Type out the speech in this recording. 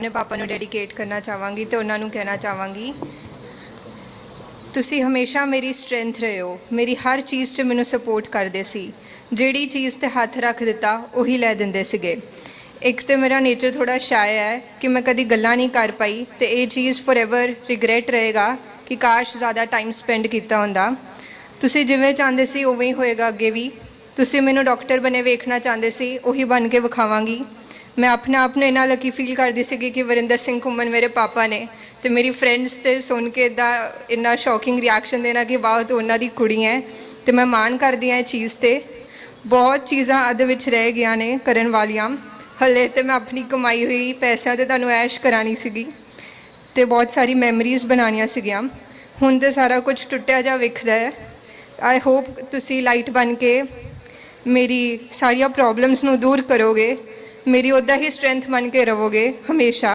ਆਪਣੇ ਪਾਪਾ ਨੂੰ ਡੈਡੀਕੇਟ ਕਰਨਾ ਚਾਹਾਂਗੀ ਤੇ ਉਹਨਾਂ ਨੂੰ ਕਹਿਣਾ ਚਾਹਾਂਗੀ, ਤੁਸੀਂ ਹਮੇਸ਼ਾ ਮੇਰੀ ਸਟਰੈਂਥ ਰਹੇ ਹੋ ਮੇਰੀ ਹਰ ਚੀਜ਼ 'ਚ ਮੈਨੂੰ ਸਪੋਰਟ ਕਰਦੇ ਸੀ, ਜਿਹੜੀ ਚੀਜ਼ ਤੇ ਹੱਥ ਰੱਖ ਦਿੱਤਾ, ਉਹੀ ਲੈ ਦਿੰਦੇ ਸੀਗੇ। ਇੱਕ ਤੇ ਮੇਰਾ ਨੇਚਰ ਥੋੜਾ ਸ਼ਾਇ ਹੈ ਕਿ ਮੈਂ ਕਦੀ ਗੱਲਾਂ ਨਹੀਂ ਕਰ ਪਾਈ ਤੇ ਇਹ ਚੀਜ਼ ਫੋਰਐਵਰ ਰਿਗਰੈਟ ਰਹੇਗਾ ਕਿ ਕਾਸ਼ ਜ਼ਿਆਦਾ ਟਾਈਮ ਸਪੈਂਡ ਕੀਤਾ ਹੁੰਦਾ। ਤੁਸੀਂ ਜਿਵੇਂ ਚਾਹੁੰਦੇ ਸੀ ਉਵੇਂ ਹੀ ਹੋਏਗਾ ਅੱਗੇ ਵੀ। ਤੁਸੀਂ ਮੈਨੂੰ ਡਾਕਟਰ ਬਣੇ ਵੇਖਣਾ ਚਾਹੁੰਦੇ ਸੀ, ਉਹੀ ਬਣ ਕੇ ਵਿਖਾਵਾਂਗੀ। ਮੈਂ ਆਪਣੇ ਆਪ ਨੂੰ ਇੰਨਾ ਲੱਕੀ ਫੀਲ ਕਰਦੀ ਸੀਗੀ ਕਿ ਵਰਿੰਦਰ ਸਿੰਘ ਘੁੰਮਣ ਮੇਰੇ ਪਾਪਾ ਨੇ ਤੇ ਮੇਰੀ ਫਰੈਂਡਸ ਤੇ ਸੁਣ ਕੇ ਇਦਾਂ ਇੰਨਾ ਸ਼ੌਕਿੰਗ ਰਿਐਕਸ਼ਨ ਦੇਣਾ ਕਿ ਵਾਹ, ਤੂੰ ਉਹਨਾਂ ਦੀ ਕੁੜੀ ਹੈ ਤੇ ਮੈਂ ਮਾਣ ਕਰਦੀ ਹਾਂ ਇਹ ਚੀਜ਼ ਤੇ। ਬਹੁਤ ਚੀਜ਼ਾਂ ਅੱਧ ਵਿੱਚ ਰਹਿ ਗਈਆਂ ਨੇ ਕਰਨ ਵਾਲੀਆਂ। ਹੱਲੇ ਤੇ ਮੈਂ ਆਪਣੀ ਕਮਾਈ ਹੋਈ ਪੈਸਿਆਂ ਤੇ ਤੁਹਾਨੂੰ ਐਸ਼ ਕਰਾਣੀ ਸੀਗੀ ਤੇ ਬਹੁਤ ਸਾਰੀ ਮੈਮਰੀਜ਼ ਬਣਾਉਣੀਆਂ ਸੀਗੀਆਂ। ਹੁਣ ਤੇ ਸਾਰਾ ਕੁਝ ਟੁੱਟਿਆ ਜਾ ਵਿਖਦਾ ਹੈ। ਆਈ ਹੋਪ ਤੁਸੀਂ ਲਾਈਟ ਬਣ ਕੇ ਮੇਰੀ ਸਾਰੀਆਂ ਪ੍ਰੋਬਲਮਸ ਨੂੰ ਦੂਰ ਕਰੋਗੇ। ਮੇਰੀ ਉੱਦਾਂ ਹੀ ਸਟਰੈਂਥ ਮੰਨ ਕੇ ਰਹੋਗੇ ਹਮੇਸ਼ਾ।